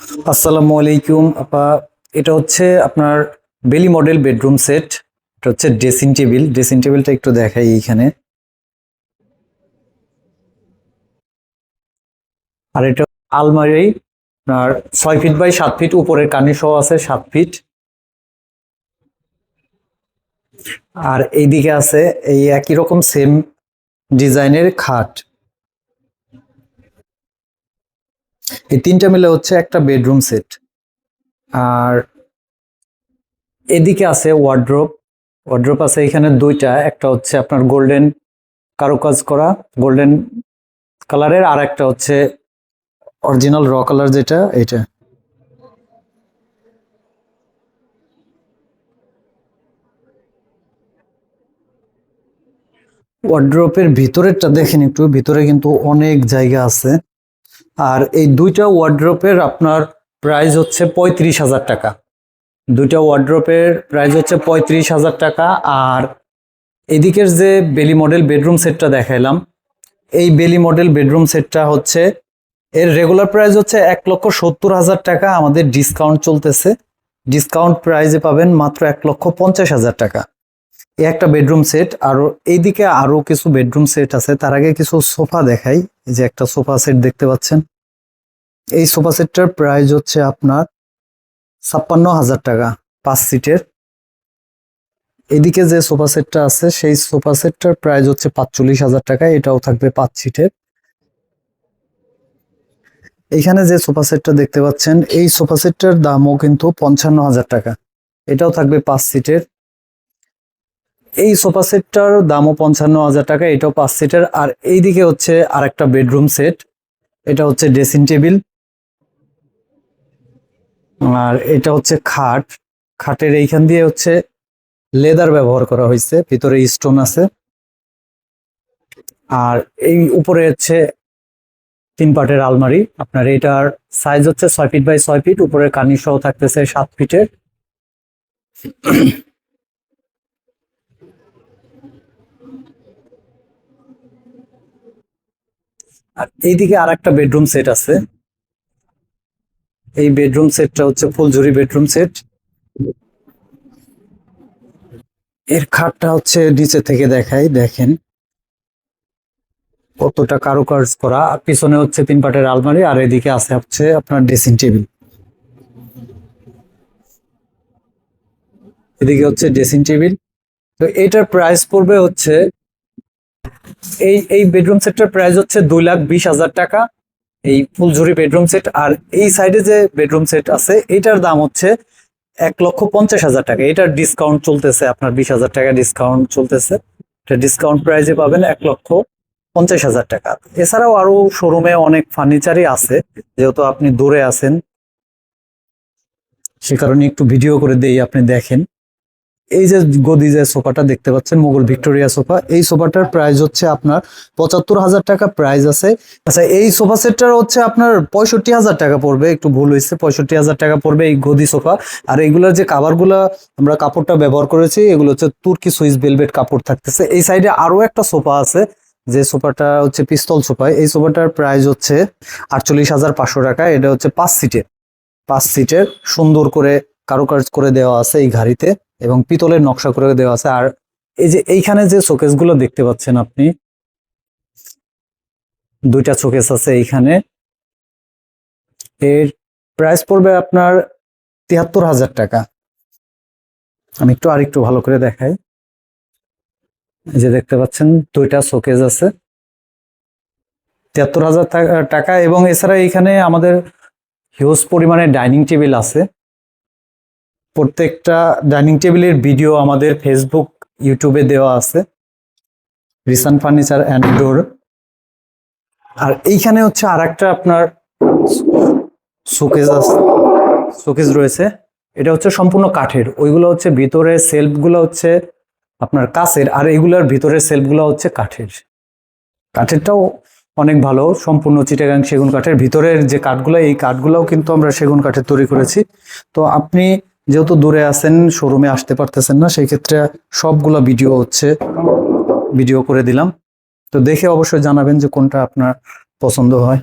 আসসালামু আলাইকুম, আপা। এটা হচ্ছে আপনার বেলি মডেল বেডরুম সেট। এটা হচ্ছে ড্রেসিং টেবিল। ড্রেসিং টেবিলটা একটু দেখাই এইখানে। আর এটা আলমারি, আপনার ছয় ফিট বাই সাত ফিট, উপরের কানি সহ আছে সাত ফিট। আর এইদিকে আছে এই একই রকম সেম ডিজাইনের খাট। এই তিনটা মিলে হচ্ছে একটা বেডরুম সেট আর এদিকে আছে ওয়ার্ড্রোপ ওয়ার্ড্রোপ আছে এখানে দুইটা, একটা হচ্ছে আপনার গোল্ডেন কারুকাজ করা গোল্ডেন কালারের আর একটা হচ্ছে অরিজিনাল র কালার যেটা এটা ওয়ার্ড্রোপের ভিতরেরটা দেখেন একটু, ভিতরে কিন্তু অনেক জায়গা আছে। আর এই দুইটা ওয়ার্ড্রোপের আপনার প্রাইস হচ্ছে পঁয়ত্রিশ হাজার টাকা। দুইটা ওয়ার্ড্রোপের প্রাইস হচ্ছে পঁয়ত্রিশ হাজার টাকা আর এদিকের যে বেলি মডেল বেডরুম সেটটা দেখাইলাম, এই বেলি মডেল বেডরুম সেটটা হচ্ছে, এর রেগুলার প্রাইস হচ্ছে এক লক্ষ সত্তর হাজার টাকা, আমাদের ডিসকাউন্ট চলতেছে। ডিসকাউন্ট প্রাইজে পাবেন মাত্র এক লক্ষ পঞ্চাশ হাজার টাকা। একটা বেডরুম সেট আর এইদিকে আরও কিছু বেডরুম সেট আছে। তার আগে কিছু সোফা দেখাই। এই যে একটা সোফা সেট দেখতে পাচ্ছেন। এই সোফা সেটটার প্রাইস হচ্ছে আপনার ছাপ্পান্ন হাজার টাকা পাঁচ সিটের এদিকে যে সোফা সেটটা আছে, সেই সোফা সেটটার প্রাইস হচ্ছে পাঁচচল্লিশ হাজার টাকা। এটাও থাকবে পাঁচ সিটের এইখানে যে সোফা সেটটা দেখতে পাচ্ছেন, এই সোফা সেটটার দামও কিন্তু পঞ্চান্ন হাজার টাকা। এটাও থাকবে পাঁচ সিটের এই সোফা সেটটার দামও পঞ্চান্ন হাজার টাকা, এটাও পাঁচ সিটের। আর এইদিকে হচ্ছে আর একটা বেডরুম সেট, এটা হচ্ছে ড্রেসিং টেবিল। আর এটা হচ্ছে খাট, খাটের এইখান দিয়ে হচ্ছে লেদার ব্যবহার করা হয়েছে, ভিতরে স্টোন আছে। আর এই উপরে হচ্ছে তিন পার্টের আলমারি, আপনার এটার সাইজ হচ্ছে ছয় ফিট বাই ছয় ফিট উপরের কানি সহ থাকতেছে সাত ফিটের আর এইদিকে আর একটা বেডরুম সেট আছে। এই বেডরুম সেটটা হচ্ছে ফুলঝুরি বেডরুম সেট এর খাটটা হচ্ছে নিচে থেকে দেখাই, দেখেন। কতটা কারুকাজ করা। পিছনে হচ্ছে তিন পাটের আলমারি, আর এদিকে আছে হচ্ছে আপনার ড্রেসিং টেবিল এদিকে হচ্ছে ড্রেসিং টেবিল তো এটার প্রাইস পড়বে হচ্ছে এই এই বেডরুম সেটটার প্রাইস হচ্ছে দুই লাখ বিশ হাজার টাকা। এই ফুলঝুরি বেডরুম সেট আর এই সাইডে যে বেডরুম সেট আছে, এটার দাম হচ্ছে এক লক্ষ পঞ্চাশ হাজার টাকা। এটার ডিসকাউন্ট চলতেছে, আপনার বিশ হাজার টাকা ডিসকাউন্ট চলতেছে। এটা ডিসকাউন্ট প্রাইসে পাবেন এক লক্ষ পঞ্চাশ হাজার টাকা। এছাড়াও আরও শোরুমে অনেক ফার্নিচারই আছে, যেহেতু আপনি দূরে আছেন, সে কারণে একটু ভিডিও করে দেই, আপনি দেখেন। এই যে গদি যে সোফাটা দেখতে পাচ্ছেন, মোগল ভিক্টোরিয়া সোফা, এই সোফাটার প্রাইস হচ্ছে আপনার পঁচাত্তর হাজার টাকা প্রাইস আছে। আচ্ছা এই সোফা সেটটার হচ্ছে আপনার পঁয়ষট্টি হাজার টাকা পড়বে, একটু ভুল হয়েছে, পঁয়ষট্টি হাজার টাকা পড়বে এই গদি সোফা। আর এইগুলোর যে কাভারগুলো আমরা কাপড়টা ব্যবহার করেছি, এগুলো হচ্ছে তুর্কি সুইস ভেলভেট কাপড় থাকতেছে। এই সাইডে আরও একটা সোফা আছে, যে সোফাটা হচ্ছে পিস্তল সোফা। এই সোফাটার প্রাইস হচ্ছে আটচল্লিশ হাজার পাঁচশো টাকা, এটা হচ্ছে পাঁচ সিটের পাঁচ সিটের সুন্দর করে কারুকাজ করে দেওয়া আছে এই গাড়িতে এবং পিতলের নকশা করে দেওয়া আছে। আর এই যে এইখানে যে শোকেসগুলো দেখতে পাচ্ছেন আপনি, দুইটা শোকেস আছে এইখানে। এর প্রাইস পড়বে আপনার তিয়াত্তর হাজার টাকা। আমি একটু আরেকটু ভালো করে দেখাই। যে দেখতে পাচ্ছেন, দুইটা শোকেজ আছে। তিয়াত্তর হাজার টাকা এবং এছাড়া এখানে আমাদের হিউজ পরিমাণে ডাইনিং টেবিল আছে। প্রত্যেকটা ডাইনিং টেবিলের ভিডিও আমাদের ফেসবুক ইউটিউবে দেওয়া আছে। রিসান ফার্নিচার অ্যান্ড ডোর আর এইখানে হচ্ছে আর একটা আপনার শোকেজ আছে শোকেজ রয়েছে। এটা হচ্ছে সম্পূর্ণ কাঠের। ওইগুলো হচ্ছে ভিতরে সেলফগুলো হচ্ছে আপনার কাছের আর এইগুলোর ভিতরের সেলফগুলো হচ্ছে কাঠের। কাঠেরটাও অনেক ভালো, সম্পূর্ণ চিটাগাং সেগুন কাঠের। ভিতরের যে কাঠগুলো, এই কাঠগুলোও কিন্তু আমরা সেগুন কাঠের তৈরি করেছি। তো আপনি যেহেতু দূরে আছেন শোরুমে আসতে পারতেছেন না, সেই ক্ষেত্রে সবগুলো ভিডিও হচ্ছে ভিডিও করে দিলাম। তো দেখে অবশ্যই জানাবেন যে কোনটা আপনার পছন্দ হয়।